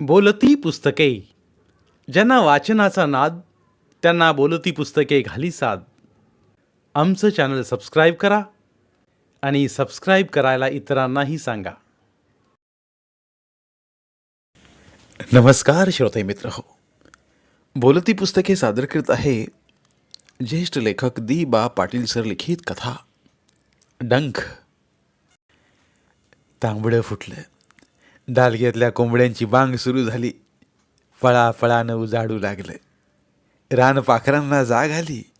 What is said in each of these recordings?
बोलती पुस्तके. ज्यांना वाचनाचा नाद त्यांना बोलती पुस्तके घाली साद. आमचं चॅनल सबस्क्राईब करा आणि सबस्क्राईब करायला इतरांनाही सांगा. नमस्कार श्रोते मित्र हो. बोलती पुस्तके सादर करत आहे ज्येष्ठ लेखक दी बा पाटील सर लिखित कथा डंख. तांबडं फुटलं. दालग्यातल्या कोंबड्यांची बांग सुरू झाली. फळा फळानं उजाडू लागलं. रानपाखरांना जाग आली.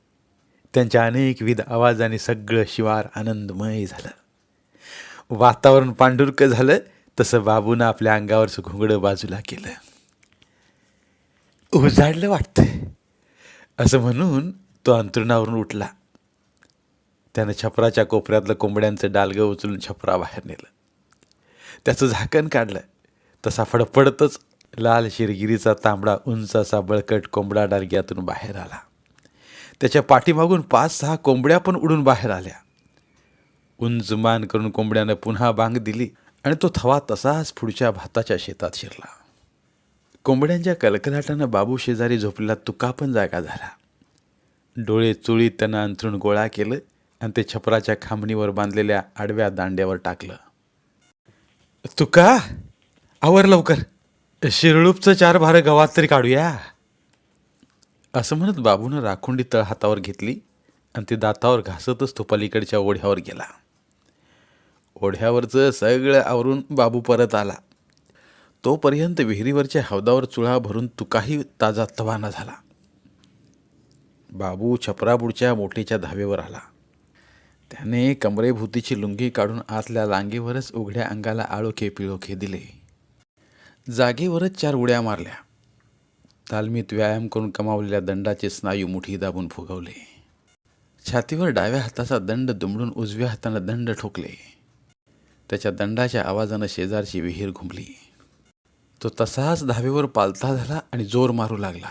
त्यांच्या अनेकविध आवाजाने सगळं शिवार आनंदमय झालं. वातावरण पांडुरक झालं तसं बाबूनं आपल्या अंगावरचं घुंगडं बाजूला केलं. उजाडलं वाटतं असं म्हणून तो अंतरुणावरून उठला. त्यानं छपराच्या कोपऱ्यातलं कोंबड्यांचं डालगं उचलून छपरा बाहेर नेलं. त्याचं झाकण काढलं. तसा फडफडतच लाल शिरगिरीचा तांबडा उंच असा बळकट कोंबडा डालग्यातून बाहेर आला. त्याच्या पाठीमागून पाच सहा कोंबड्या पण उडून बाहेर आल्या. उंच मान करून कोंबड्यानं पुन्हा बांग दिली आणि तो थवा तसाच पुढच्या भाताच्या शेतात शिरला. कोंबड्यांच्या कलकलाटानं बाबू शेजारी झोपलेला तुका पण जागा झाला. डोळे चुळीत त्यानं अंथरूण गोळा केलं आणि ते छपराच्या खांबणीवर बांधलेल्या आडव्या दांड्यावर टाकलं. तुका आवर लवकर. शिरळूपचं चार भार गवात तरी काढूया. असं म्हणत बाबूनं राखुंडी तळ हातावर घेतली आणि ती दातावर घासतच तो पलीकडच्या ओढ्यावर गेला. ओढ्यावरचं सगळं आवरून बाबू परत आला. तोपर्यंत विहिरीवरच्या हौदावर चुळा भरून तुकाही ताजा तवाना झाला. बाबू छपराबुडच्या मोठीच्या धावेवर आला. त्याने कमरेभूतीची लुंगी काढून आतल्या लांगीवरच उघड्या अंगाला आळोखे पिळोखे दिले. जागेवरच चार उड्या मारल्या. तालमीत व्यायाम करून कमावलेल्या दंडाचे स्नायू मुठी दाबून फुगवले. छातीवर डाव्या हाताचा दंड दुमडून उजव्या हातानं दंड ठोकले. त्याच्या दंडाच्या आवाजानं शेजारची विहीर घुमली तो तसाच धावेवर पालथा झाला आणि जोर मारू लागला.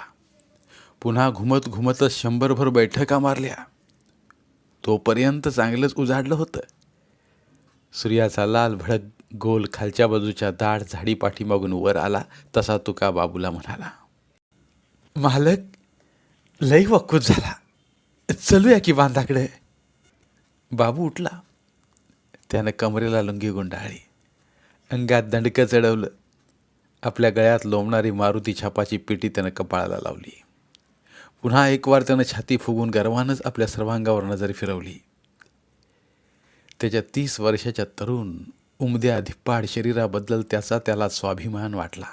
पुन्हा घुमत घुमतच शंभरभर बैठका मारल्या. तोपर्यंत चांगलंच उजाडलं होतं. सूर्याचा लाल भडक गोल खालच्या बाजूच्या दाट झाडी पाठीमागून वर आला तसा तुका बाबूला म्हणाला मालक लई वक्कूत झाला. चलूया की बांधाकडे. बाबू उठला. त्यानं कमरेला लुंगी गुंडाळली. अंगात दंडकं चढवलं. आपल्या गळ्यात लोंबणारी मारुती छापाची पेटी त्यानं कपाळाला लावली. पुन्हा एक वार त्यानं छाती फुगून गर्वानंच आपल्या सर्वांगावर नजर फिरवली. त्याच्या तीस वर्षाच्या तरुण उमद्या धिप्पाड शरीराबद्दल त्याचा त्याला स्वाभिमान वाटला.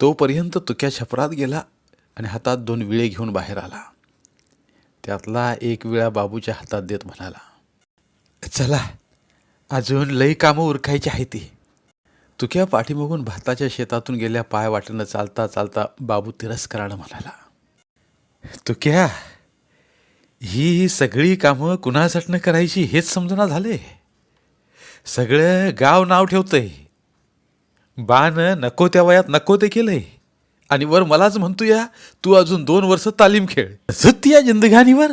तोपर्यंत तुक्या छपरात गेला आणि हातात दोन विळे घेऊन बाहेर आला. त्यातला एक विळा बाबूच्या हातात देत म्हणाला चला अजून लई कामं उरकायची आहे ती. तुक्या पाठीमागून भाताच्या शेतातून गेल्या पाय वाटेनं चालता चालता बाबू तिरस्कारानं म्हणाला तुक्या ही सगळी कामं कुणासाठनं करायची हेच समजना झाले सगळं गाव नाव ठेवतंय. बाण नको त्या वयात नको ते केलंय. आणि वर मलाच म्हणतो या तू अजून दोन वर्ष तालीम खेळ. सुत्ती या जिंदगानीवर.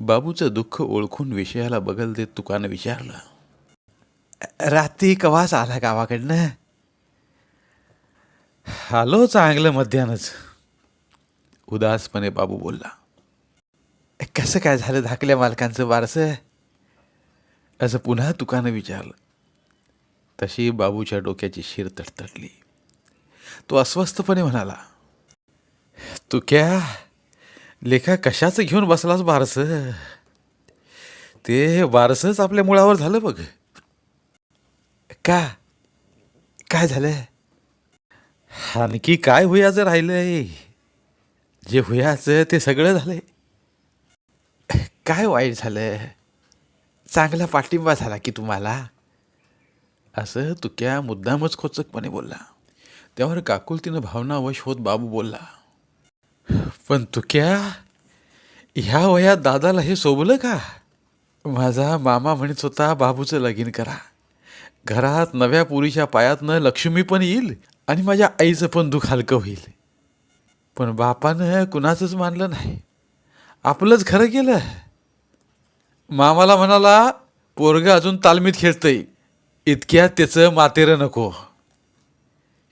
बाबूचं दुःख ओळखून विषयाला बगल देत तुकानं विचारलं रात्री कवास आला गावाकडनं? आलो चांगलं मध्यानच. उदासपणे बाबू बोलला कसं काय झालं धाकल्या मालकांचं वारसं? असं पुन्हा तुकानं विचारलं. तशी बाबूच्या डोक्याची शिर तडतडली. तो अस्वस्थपणे म्हणाला तुक्या लेखा कशाचं घेऊन बसलास बारस ते बारसच आपल्या मुळावर झालं बघ. का? काय झालं? आणखी काय हुयाचं राहिलंय? जे हुयाचं ते सगळं झालंय. काय वाईट झालं चांगला पाठिंबा झाला की तुम्हाला? असं तुक्या मुद्दामच खोचकपणे बोलला. त्यावर काकुलतीनं भावनावश होत बाबू बोलला पण तुक्या ह्या वयात दादाला हे सोबलं का? माझा मामा म्हणत होता बाबूचं लगीन करा. घरात नव्या पुरीच्या पायातनं लक्ष्मी पण येईल आणि माझ्या आईचं पण दुःख हलकं होईल. पण बापानं कुणाचंच मानलं नाही. आपलंच खरं केलं. मामाला म्हणाला पोरगं अजून तालमीत खेळतंय. इतक्यात त्याचं मातेरं नको.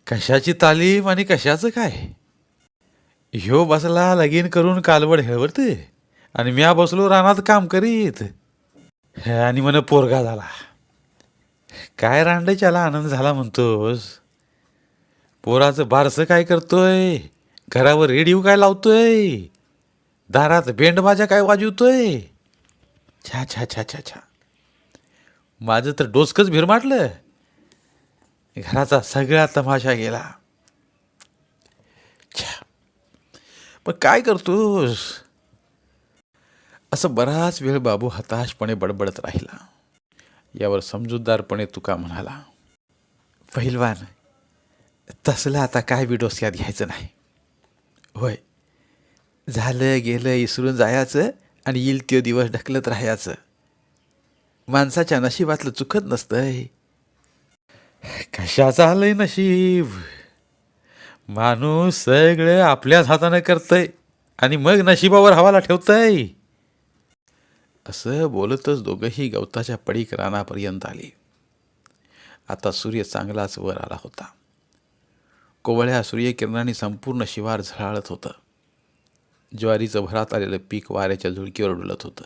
कशाची तालीम आणि कशाचं काय? ह्यो बसला लगीन करून कालवड हेळवरते आणि म्या बसलो रानात काम करीत. आणि म्हण पोरगा झाला. काय रांडाच्याला आनंद झाला म्हणतोस? पोराचं बारसं काय करतोय? घरावर रेडिओ काय लावतोय? दारात बेंडबाजा काय वाजवतोय? छा छा छा छा छा. माझं तर डोसकंच भिरमाटलं घराचा सगळा तमाशा गेला. छा. पण काय करतोस? असं बराच वेळ बाबू हताशपणे बडबडत राहिला. यावर समजूतदारपणे तुका म्हणाला पहिलवान तसलं आता काय बी डोसक्यात घ्यायचं नाही. होय. झालं गेलं इसरून जायचं आणि येईल त्यो दिवस ढकलत राहायचं. माणसाच्या नशिबातलं चुकत नसतंय कशाचं आलंय नशीब? माणूस सगळं आपल्याच हातानं करतंय आणि मग नशिबावर हवाला ठेवतंय. असं बोलतच दोघंही गवताच्या पडीक रानापर्यंत आली. आता सूर्य चांगलाच वर आला होता. कोवळ्या सूर्यकिरणाने संपूर्ण शिवार झळाळत होतं. ज्वारीचं भरात आलेलं पीक वाऱ्याच्या झुळकीवर डुलत होतं.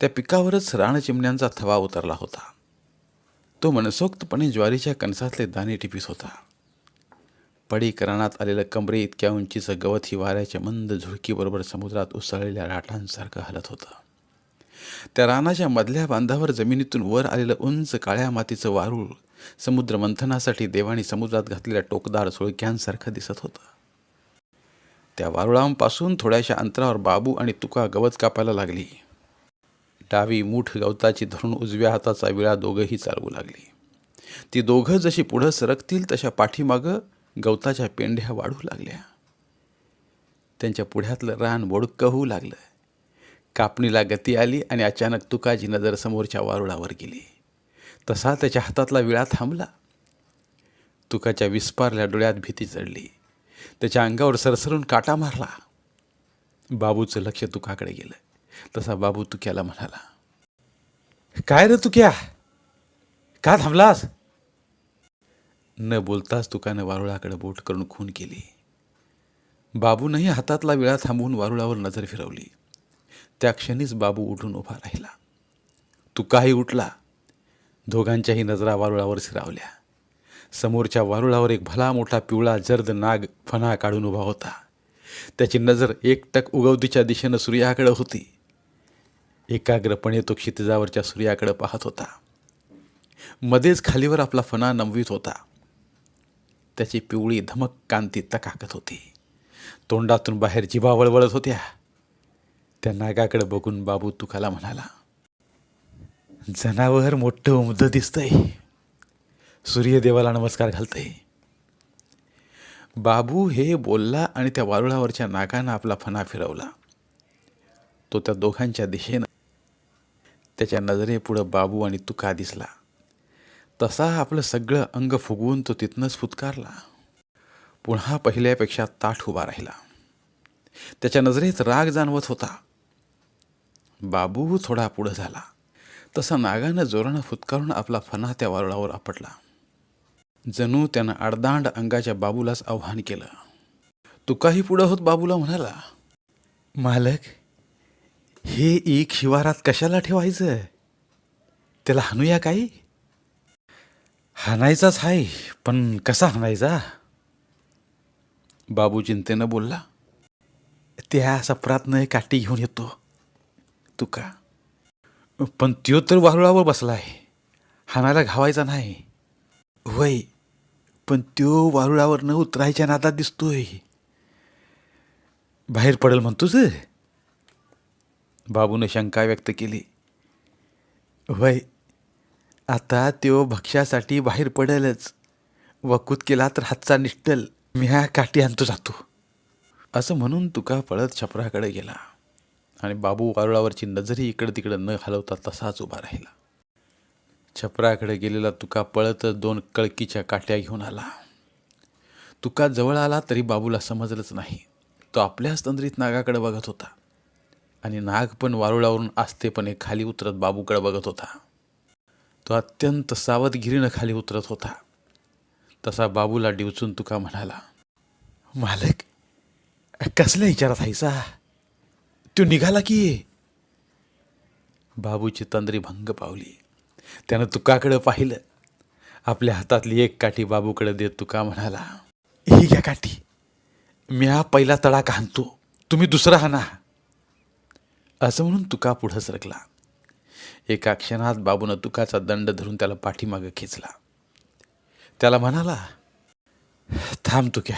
त्या पिकावरच रानचिमण्यांचा थवा उतरला होता. तो मनसोक्तपणे ज्वारीच्या कणसातले दाणे टिपीत होता. पडीक रानात आलेलं कमरे इतक्या उंचीचं गवत ही वाऱ्याच्या मंद झुळकीबरोबर समुद्रात उसळलेल्या राटांसारखं हलत होतं. त्या रानाच्या मधल्या बांधावर जमिनीतून वर आलेलं उंच काळ्या मातीचं वारूळ समुद्र मंथनासाठी देवाने समुद्रात घातलेल्या टोकदार सुळक्यांसारखं दिसत होतं. त्या वारुळांपासून थोड्याशा अंतरावर बाबू आणि तुका गवत कापायला लागली. डावी मूठ गवताची धरून उजव्या हाताचा विळा दोघंही चालवू लागली. ती दोघं जशी पुढं सरकतील तशा पाठीमागं गवताच्या पेंढ्या वाढू लागल्या. त्यांच्या पुढ्यातलं रान बोडकं होऊ लागलं. कापणीला गती आली आणि अचानक तुकाची नजर समोरच्या वारुळावर गेली. तसा त्याच्या हातातला विळा थांबला. तुकाच्या विस्पारल्या डोळ्यात भीती चढली. त्याच्या अंगावर सरसरून काटा मारला. बाबूचं लक्ष तुकाकडे गेलं. तसा बाबू तुक्याला म्हणाला काय रे तुक्या? का थांबलास? न बोलताच तुकानं वारुळाकडे बोट करून खून केली. बाबूनही हातातला विळा थांबवून वारुळावर नजर फिरवली. त्या क्षणीच बाबू उठून उभा राहिला. तुकाही उठला. दोघांच्याही नजरा वारुळावर शिरावल्या. समोरच्या वारुळावर एक भला मोठा पिवळा जर्द नाग फणा काढून उभा होता. त्याची नजर एकटक उगवतीच्या दिशेनं सूर्याकडं होती. एकाग्रपणे तो क्षितिजावरच्या सूर्याकडं पाहत होता. मध्येच खालीवर आपला फणा नमवीत होता. त्याची पिवळी धमक कांती तकाकत होती. तोंडातून बाहेर जिभा वळवळत होत्या. त्या नागाकडे बघून बाबू तुकाला म्हणाला जनावर मोठं उमदं दिसतंय. सूर्यदेवाला नमस्कार घालतंय. बाबू हे बोलला आणि त्या वारुळावरच्या नागानं आपला फणा फिरवला. तो त्या दोघांच्या दिशेनं त्याच्या नजरेपुढं बाबू आणि तुका दिसला. तसा आपलं सगळं अंग फुगवून तो तिथनंच फुतकारला. पुन्हा पहिल्यापेक्षा ताठ उभा राहिला. त्याच्या नजरेत राग जाणवत होता. बाबू थोडा पुढं झाला. तसा नागानं जोरानं फुतकारून आपला फणा त्या वारुळावर आपटला. जणू त्यानं आडदांड अंगाच्या बाबूलाच आव्हान केलं. तुकाही पुढं होत बाबूला म्हणाला. मालक हे एक शिवारात कशाला ठेवायचं? त्याला हाणूया काही? हाणायचाच आहे पण कसा हाणायचा? बाबू चिंतेनं बोलला. त्या सपरातनं काठी घेऊन येतो. तुका पण त्यो तर वारुळावर बसलाय. हाणाला घावायचा नाही. होय पण त्यो वारुळावर न उतरायच्या नादात दिसतोय. बाहेर पडेल म्हणतोच बाबूने शंका व्यक्त केली. होय आता त्यो भक्ष्यासाठी बाहेर पडेलच. वकूत केला तर हातचा निष्ठल. मी ह्या काठी आणतो जातो. असं म्हणून तुका पळत छपराकडे गेला. आणि बाबू वारुळावरची नजरही इकडं तिकडं न हलवता तसाच उभा राहिला. छपराकडे गेलेला तुका पळतच दोन कळकीच्या काट्या घेऊन आला. तुका जवळ आला तरी बाबूला समजलंच नाही. तो आपल्याच तंद्रीत नागाकडे बघत होता. आणि नाग पण वारुळावरून आस्तेपणे खाली उतरत बाबूकडे बघत होता. तो अत्यंत सावधगिरीनं खाली उतरत होता. तसा बाबूला डिवचून तुका म्हणाला मालक कसल्या विचारात हायसा तो निघाला की? बाबूची तंद्री भंग पावली. त्यानं तुकाकडं पाहिलं. आपल्या हातातली एक काठी बाबूकडे देत तुका म्हणाला ही घ्या काठी. मी हा पहिला तडाखा हाणतो तुम्ही दुसरा हाना असं म्हणून तुका पुढं सरकला. एका क्षणात बाबूनं तुकाचा दंड धरून त्याला पाठीमागं खेचला. त्याला म्हणाला थांब तुक्या.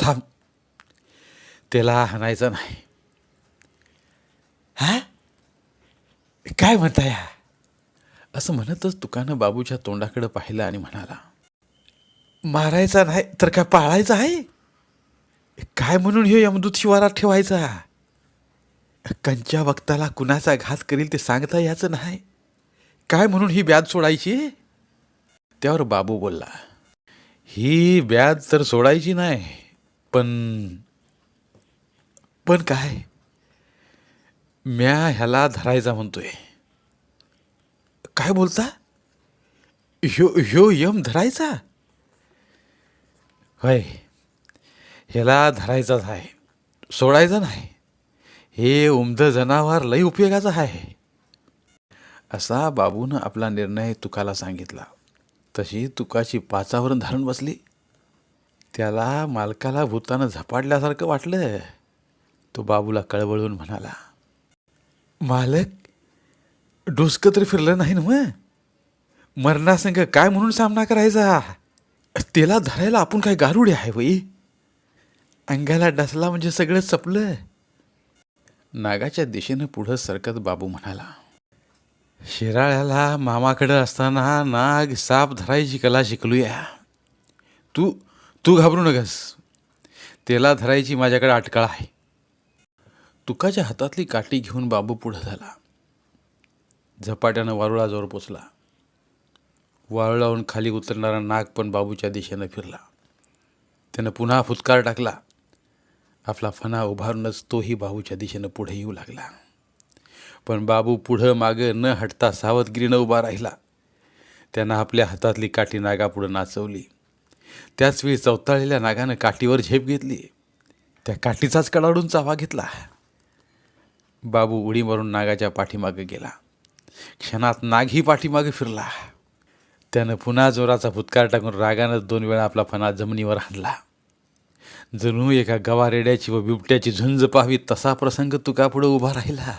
थांब. त्याला हाणायचं नाही. हा? काय म्हणताय असं म्हणतच तुकानं बाबूच्या तोंडाकडे पाहिलं आणि म्हणाला मारायचा नाही तर काय पाळायचा आहे? काय म्हणून ह्यो यमदूत शिवारात ठेवायचा कंच्या वक्ताला कुणाचा घात करील ते सांगता याचं नाही. काय म्हणून ही ब्याद सोडायची? त्यावर बाबू बोलला ही ब्याद तर सोडायची नाही पण पण काय? म्या ह्याला धरायचा म्हणतोय. काय बोलता? ह्यो ह्यो यम धरायचा? होय. ह्याला धरायचाच आहे सोडायचा नाही. हे उमदं जनावर लई उपयोगाचं आहे असा बाबूनं आपला निर्णय तुकाला सांगितला. तशी तुकाची पाचावरून धरून बसली. त्याला मालकाला भूतानं झपाटल्यासारखं वाटलं. तो बाबूला कळवळून म्हणाला मालक डोसकं तरी फिरलं नाही ना मग मरणासंग काय म्हणून सामना करायचा? त्याला धरायला आपण काय गारुडे आहे बाई अंगाला डसला म्हणजे सगळं सपलं. नागाच्या दिशेनं पुढं सरकत बाबू म्हणाला शिराळ्याला मामाकडं असताना नाग साप धरायची कला शिकलूया. तू तू घाबरू नकस त्याला धरायची माझ्याकडे अटकळ आहे. तुकाच्या हातातली काठी घेऊन बाबू पुढं झाला. झपाट्यानं वारुळाजवळ पोचला. वारुळाहून खाली उतरणारा नाग पण बाबूच्या दिशेनं फिरला. त्यानं पुन्हा फुतकार टाकला. आपला फणा उभारूनच तोही बाबूच्या दिशेनं पुढे येऊ लागला. पण बाबू पुढं मागं न हटता सावधगिरीनं उभा राहिला. त्यानं आपल्या हातातली काठी नागापुढं नाचवली. त्याचवेळी चवताळलेल्या नागानं काठीवर झेप घेतली. त्या काठीचाच कडाडून चावा घेतला. बाबू उडी मारून नागाच्या पाठीमागे गेला. क्षणात नागही पाठीमागे फिरला. त्यानं पुन्हा जोराचा फुतकार टाकून रागानं दोन वेळा आपला फणा जमिनीवर हाणला. जणू एका गवारेड्याची व बिबट्याची झुंज पाहावी तसा प्रसंग तुका पुढं उभा राहिला.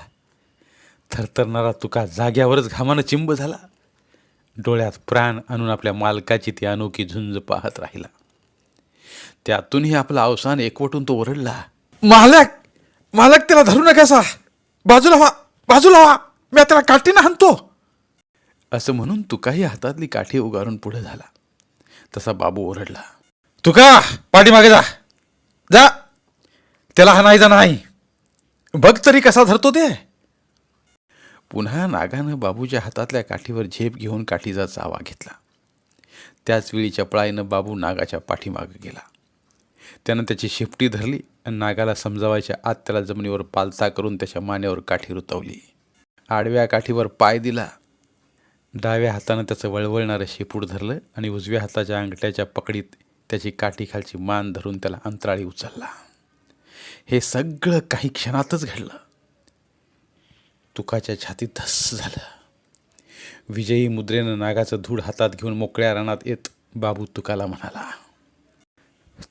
थरथरणारा तुका जाग्यावरच घामानं चिंब झाला. डोळ्यात प्राण आणून आपल्या मालकाची ती अनोखी झुंज पाहत राहिला. त्यातूनही आपला अवसान एकवटून तो ओरडला मालक! मालक त्याला धरू नका बाजूला व्हा बाजूला व्हा. मी त्याला काठीनं हाणतो. असं म्हणून तुकाही हातातली काठी उगारून पुढे झाला. तसा बाबू ओरडला. तुका पाठीमागे जा. जा. त्याला हाणायचा नाही. बघ तरी कसा धरतो ते. पुन्हा नागानं बाबूच्या हातातल्या काठीवर झेप घेऊन काठीचा चावा घेतला. त्याच वेळी चपळाईनं बाबू नागाच्या पाठीमागे गेला. त्यानं त्याची शेपटी धरली आणि नागाला समजावायच्या आत त्याला जमिनीवर पालथा करून त्याच्या मानेवर काठी रुतवली. आडव्या काठीवर पाय दिला. डाव्या हातानं त्याचं वळवळणारं शेपूट धरलं आणि उजव्या हाताच्या अंगठ्याच्या पकडीत त्याची काठीखालची मान धरून त्याला अंतराळी उचलला. हे सगळं काही क्षणातच घडलं. तुकाच्या छातीत धस झालं. विजयी मुद्रेनं नागाचं धूळ हातात घेऊन मोकळ्या रानात येत बाबू तुकाला म्हणाला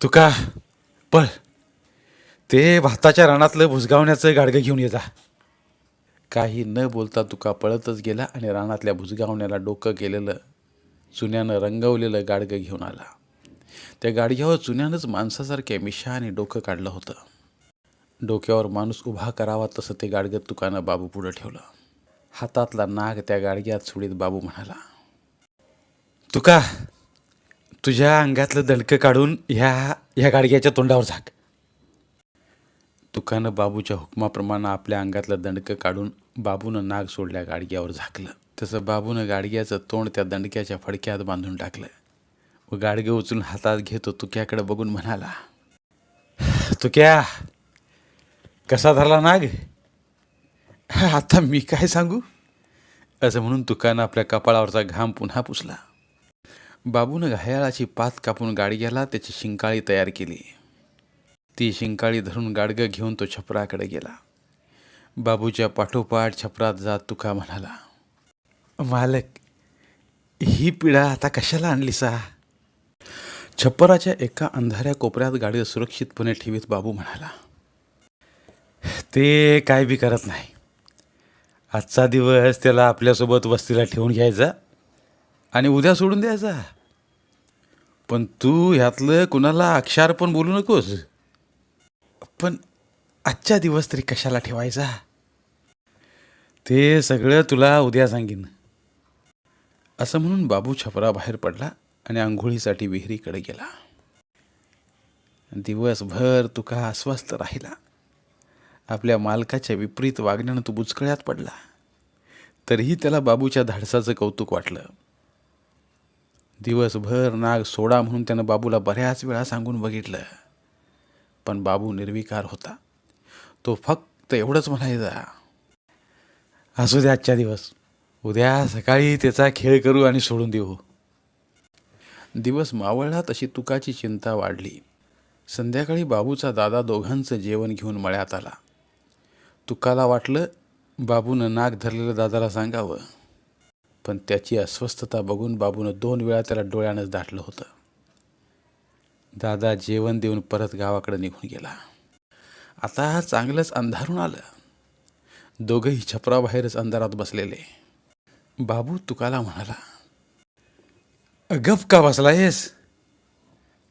तुका पळ. ते भाताच्या रानातलं भुसगावण्याचं गाडगं घेऊन ये जा. काही न बोलता तुका पळतच गेला आणि रानातल्या भुजगावण्याला डोकं केलेलं चुन्यानं रंगवलेलं गाडगं घेऊन आला. त्या गाडग्यावर चुन्यानंच माणसासारख्या मिशा आणि डोकं काढलं होतं. डोक्यावर माणूस उभा करावा तसं ते गाडगं तुकानं बाबू पुढं ठेवलं. हातातला नाग त्या गाडग्यात सुडीत बाबू म्हणाला तुका तुझ्या अंगातलं दणकं काढून ह्या ह्या गाडग्याच्या तोंडावर झाक. तुकानं बाबूच्या हुकमाप्रमाणे आपल्या अंगातलं दंडकं काढून बाबूनं नाग सोडल्या गाडग्यावर झाकलं. तसं बाबूनं गाडग्याचं तोंड त्या दंडक्याच्या फडक्यात बांधून टाकलं. व गाडगं उचलून हातात घेतो तुक्याकडे बघून म्हणाला तुक्या कसा धरला नाग? आता मी काय सांगू? असं म्हणून तुकानं आपल्या कपाळावरचा घाम पुन्हा पुसला. बाबूनं घायाळाची पात कापून गाडग्याला त्याची शिंकाळी तयार केली. ती शिंकाळी धरून गाडगं घेऊन तो छपराकडे गेला. बाबूच्या पाठोपाठ छपरात जात तुका म्हणाला मालक ही पिढा आता कशाला आणली सा छप्पराच्या एका अंधाऱ्या कोपऱ्यात गाडी सुरक्षितपणे ठेवीत बाबू म्हणाला ते काय बी करत नाही. आजचा दिवस त्याला आपल्यासोबत वस्तीला ठेवून घ्यायचा आणि उद्या सोडून द्यायचा. पण तू ह्यातलं कुणाला अक्षर पण बोलू नकोस. पण आजच्या दिवस तरी कशाला ठेवायचा? ते सगळं तुला उद्या सांगीन. असं म्हणून बाबू छपरा बाहेर पडला आणि आंघोळीसाठी विहिरीकडे गेला. दिवसभर तुका अस्वस्थ राहिला. आपल्या मालकाच्या विपरीत वागण्यानं तू बुचकळ्यात पडला. तरीही त्याला बाबूच्या धाडसाचं कौतुक वाटलं. दिवसभर नाग सोडा म्हणून त्यानं बाबूला बऱ्याच वेळा सांगून बघितलं. पण बाबू निर्विकार होता. तो फक्त एवढंच म्हणायचा असू दे आजच्या दिवस. उद्या सकाळी त्याचा खेळ करू आणि सोडून देऊ. दिवस मावळला तशी तुकाची चिंता वाढली. संध्याकाळी बाबूचा दादा दोघांचं जेवण घेऊन मळ्यात आला. तुकाला वाटलं बाबूनं नाक धरलेलं दादाला सांगावं. पण त्याची अस्वस्थता बघून बाबूनं दोन वेळा त्याला डोळ्यानंच दाटलं होतं. दादा जेवण देऊन परत गावाकडे निघून गेला. आता चांगलंच अंधारून आलं. दोघंही छपराबाहेरच अंधारात बसलेले. बाबू तुकाला म्हणाला गप का बसला येस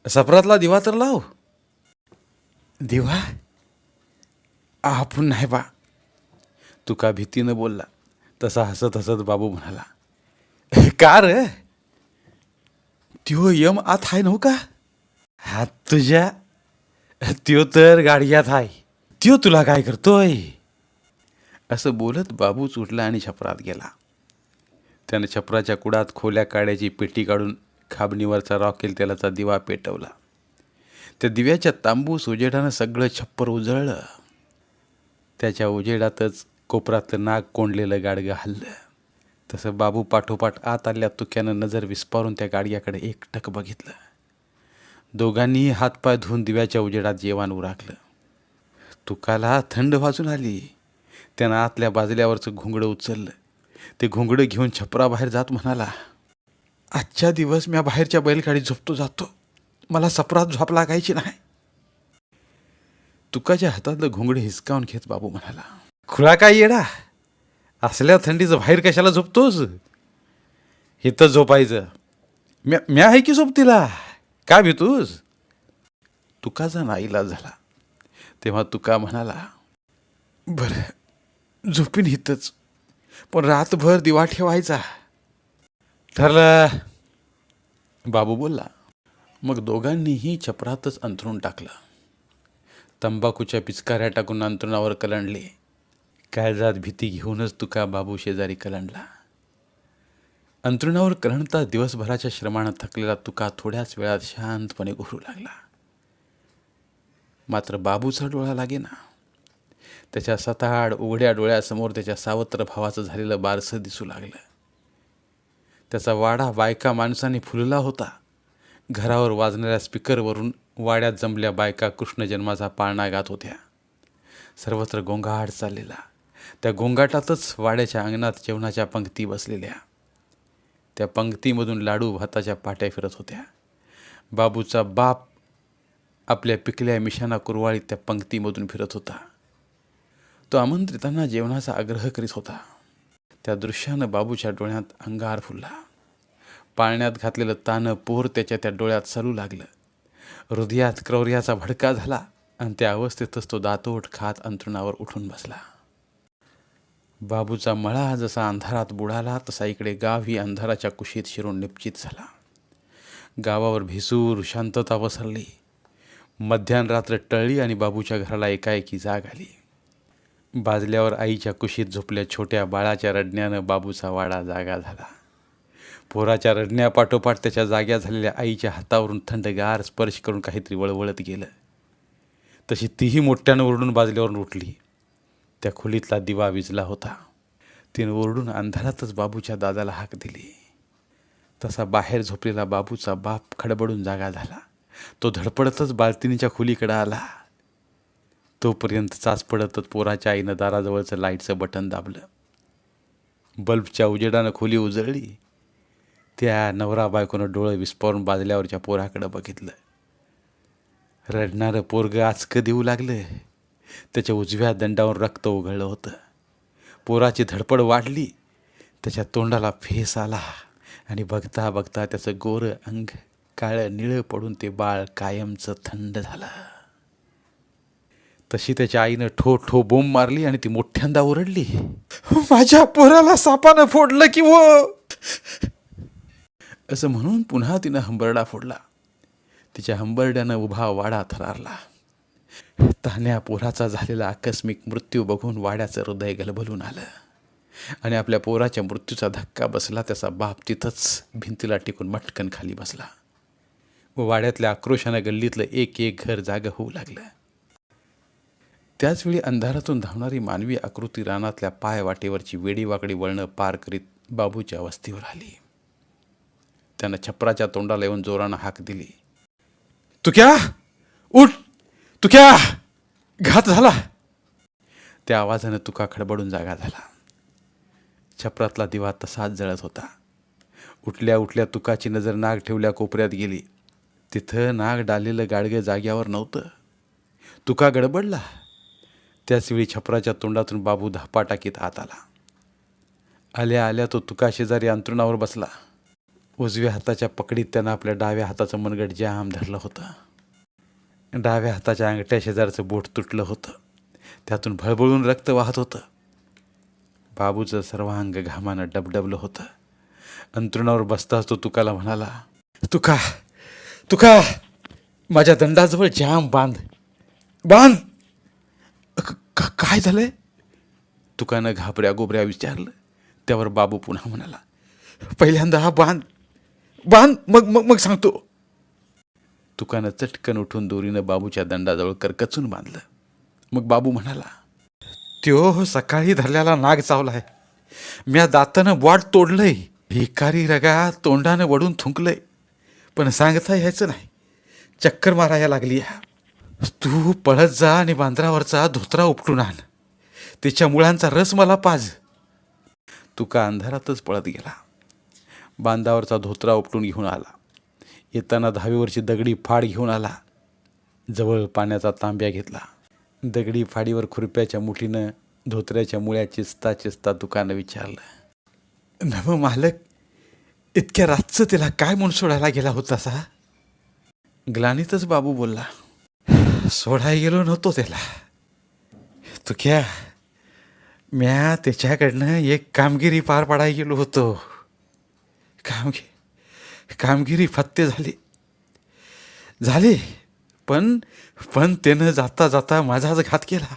सपरातला दिवा तर लाव. दिवा? आपण नाही बा. तुका भीतीनं बोलला. तसा हसत हसत बाबू म्हणाला का रे त्यो यम आत आहे नव्ह का? हात तुझ्या? त्यो तर गाडग्यात आहे त्यो तुला काय करतोय? असं बोलत बाबूच उठला आणि छपरात गेला. त्यानं छपराच्या कुडात खोल्या काड्याची पेटी काढून खाबणीवरचा रॉकेल तेलाचा दिवा पेटवला. त्या दिव्याच्या तांबूस उजेडानं सगळं छप्पर उजळलं. त्याच्या उजेडातच कोपरातलं नाग कोंडलेलं गाडगं हल्लं. तसं बाबू पाठोपाठ आत आल्या तुक्यानं नजर विस्पारून त्या गाडग्याकडे एकटक बघितलं. दोघांनीही हातपाय धुवून दिव्याच्या उजेडात जेवण उराकलं तुकाला थंड वाजून आली. त्यानं आतल्या बाजल्यावरचं घुंगडं उचललं. ते घुंगडं घेऊन छपराबाहेर जात म्हणाला आजच्या दिवस म्या बाहेरच्या बैलगाडीत झोपतो जातो. मला सपरात झोप लागायची नाही. तुकाच्या हातातलं घुंगडं हिसकावून घेत बाबू म्हणाला खुळा काय येडा? असल्या थंडीचं बाहेर कशाला झोपतोस? इथं झोपायचं. म्या म्या आहे की झोपतीला? का भीतूस? तुकाचा नाईला झाला. तेव्हा तुका म्हणाला बरं झोपीन इथंच. पण रातभर दिवा ठेवायचा. ठरलं. बाबू बोलला मग दोघांनीही छपरातच अंथरून टाकलं. तंबाखूच्या पिचकाऱ्या टाकून अंथरुणावर कलंडले. काळजात भीती घेऊनच तुका बाबू शेजारी कलंडला. अंथरुणावर कलंडता दिवसभराच्या श्रमानं थकलेला तुका थोड्याच वेळात शांतपणे घोरू लागला. मात्र बाबूचा डोळा लागेना. त्याच्या सताड उघड्या डोळ्यासमोर त्याच्या सावत्र भावाचं झालेलं बारसं दिसू लागलं. त्याचा वाडा बायका माणसाने फुलला होता. घरावर वाजणाऱ्या स्पीकरवरून वाड्यात जमल्या बायका कृष्ण जन्माचा पाळणा गात होत्या. सर्वत्र गोंगाट चाललेला. त्या गोंगाटातच वाड्याच्या अंगणात जेवणाच्या पंक्ती बसलेल्या. त्या पंक्तीमधून लाडू भाताच्या पाट्या फिरत होत्या. बाबूचा बाप आपल्या पिकल्या मिशाना कुरवाळीत त्या पंक्तीमधून फिरत होता. तो आमंत्रितांना जेवणाचा आग्रह करीत होता. त्या दृश्यानं बाबूच्या डोळ्यात अंगार फुलला. पाळण्यात घातलेलं तानं पोर त्याच्या त्या डोळ्यात चालू लागलं. हृदयात क्रौर्याचा भडका झाला आणि त्या अवस्थेतच तो दातोट खात अंतरुणावर उठून बसला. बाबूचा मळा जसा अंधारात बुडाला तसा इकडे गावही अंधाराच्या कुशीत शिरून निपचित झाला. गावावर भिसूर शांतता पसरली. मध्यानरात्र टळली आणि बाबूच्या घराला एकाएकी जाग आली. बाजल्यावर आईच्या कुशीत झोपल्या छोट्या बाळाच्या रडण्यानं बाबूचा वाडा जागा झाला. पोराच्या रडण्यापाठोपाठ त्याच्या जाग्या झालेल्या आईच्या हातावरून थंडगार स्पर्श करून काहीतरी वळवळत गेलं. तशी तीही मोठ्यानं ओरडून बाजल्यावरून उठली. त्या खोलीतला दिवा विजला होता. तिने ओरडून अंधारातच बाबूच्या दादाला हाक दिली. तसा बाहेर झोपलेला बाबूचा बाप खडबडून जागा झाला. तो धडपडतच बाल्तिनीच्या खोलीकडे आला. तोपर्यंत चाच पडतच पोराच्या आईनं दाराजवळचं लाईटचं बटन दाबलं. बल्बच्या उजेडानं खोली उजळली. त्या नवरा बायकोनं डोळं विस्फोरून बाजल्यावरच्या पोराकडं बघितलं. रडणारं पोरगं आचकं देऊ लागलं? त्याच्या उजव्या दंडावर रक्त उघळलं होतं. पोराची धडपड वाढली. त्याच्या तोंडाला फेस आला आणि बघता बघता त्याचं गोरं अंग काळं निळं पडून ते बाळ कायमचं थंड झालं. तशी त्याच्या आईनं ठो ठो बोंब मारली आणि ती मोठ्यांदा ओरडली. माझ्या पोराला सापानं फोडलं की व? असं म्हणून पुन्हा तिनं हंबरडा फोडला. तिच्या हंबरड्यानं उभा वाडा थरारला. तान्या पोराचा झालेला आकस्मिक मृत्यू बघून वाड्याचं हृदय गलबलून आलं. आणि आपल्या पोराच्या मृत्यूचा धक्का बसला त्याचा बाप तिथंच भिंतीला टिकून मटकन खाली बसला. व वाड्यातल्या आक्रोशानं गल्लीतलं एक एक घर जागं होऊ लागलं. त्याचवेळी अंधारातून धावणारी मानवी आकृती रानातल्या पाय वाटेवरची वेडीवाकडी वळणं पार करीत बाबूच्या वस्तीवर आली. त्यानं छपराच्या तोंडाला येऊन जोरानं हाक दिली. तू क्या? उठ! तुक्या घात झाला. त्या आवाजानं तुका खडबडून जागा झाला. छपरातला दिवा तसाच जळत होता. उठल्या उठल्या तुकाची नजर नाग ठेवल्या कोपऱ्यात गेली. तिथं नाग डालेलं गाडगं जाग्यावर नव्हतं. तुका गडबडला. त्याचवेळी छपराच्या तोंडातून बाबू धापा टाकीत आत आला. आल्या आल्या तो तुका शेजारी अंतरुणावर बसला. उजव्या हाताच्या पकडीत त्यानं आपल्या डाव्या हाताचं मनगट जाम धरलं होतं. डाव्या हाताच्या अंगठ्या शेजारचं बोट तुटलं होतं. त्यातून भळबळून रक्त वाहत होतं. बाबूचं सर्वांग घामानं डबडबलं होतं. अंतरुणावर बसताच तो तुकाला म्हणाला तुका तुका माझ्या दंडाजवळ जाम बांध. बांध! काय झालंय? तुकानं घाबऱ्या गोबऱ्या विचारलं. त्यावर बाबू पुन्हा म्हणाला पहिल्यांदा हा बांध बांध मग मग मग सांगतो. तुकानं चटकन उठून दोरीनं बाबूच्या दंडाजवळ करकचून बांधलं. मग बाबू म्हणाला त्यो सकाळी धरल्याला नाग चावलाय. म्या दातानं वाट तोडलंय. भिकारी रगा तोंडानं वडून थुंकलंय. पण सांगता यायचं नाही. चक्कर मारायला लागली तू पळत जा आणि बांद्रावरचा धोत्रा उपटून आण. तिच्या मुळांचा रस मला पाज. तुका अंधारातच पळत गेला. बांधावरचा धोत्रा उपटून घेऊन आला. येताना दहावीवरची दगडी फाड घेऊन आला. जवळ पाण्याचा तांब्या घेतला. दगडी फाडीवर खुरप्याच्या मुठीनं धोत्र्याच्या मुळ्या चिस्ता चिस्ता दुकानं विचारलं. नव मालक इतक्या रातचं तिला काय म्हणून सोडायला गेला होता सा? ग्लानीतच बाबू बोलला सोडाय गेलो नव्हतो त्याला. तू क्या म्या त्याच्याकडनं एक कामगिरी पार पाडायला गेलो होतो. कामगिरी कामगिरी फत्ते झाली. झाली पण पण त्यानं जाता जाता माझाच घात केला.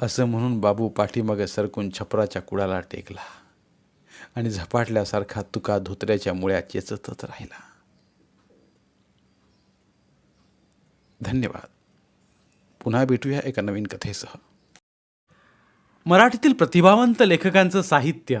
असं म्हणून बाबू पाठीमागे सरकून छपराच्या कुडाला टेकला आणि झपाटल्यासारखा तुका धोत्र्याच्या मुळ्या चेचतच राहिला. धन्यवाद. पुन्हा भेटूया एका नवीन कथेसह. मराठीतील प्रतिभावंत लेखकांचं साहित्य.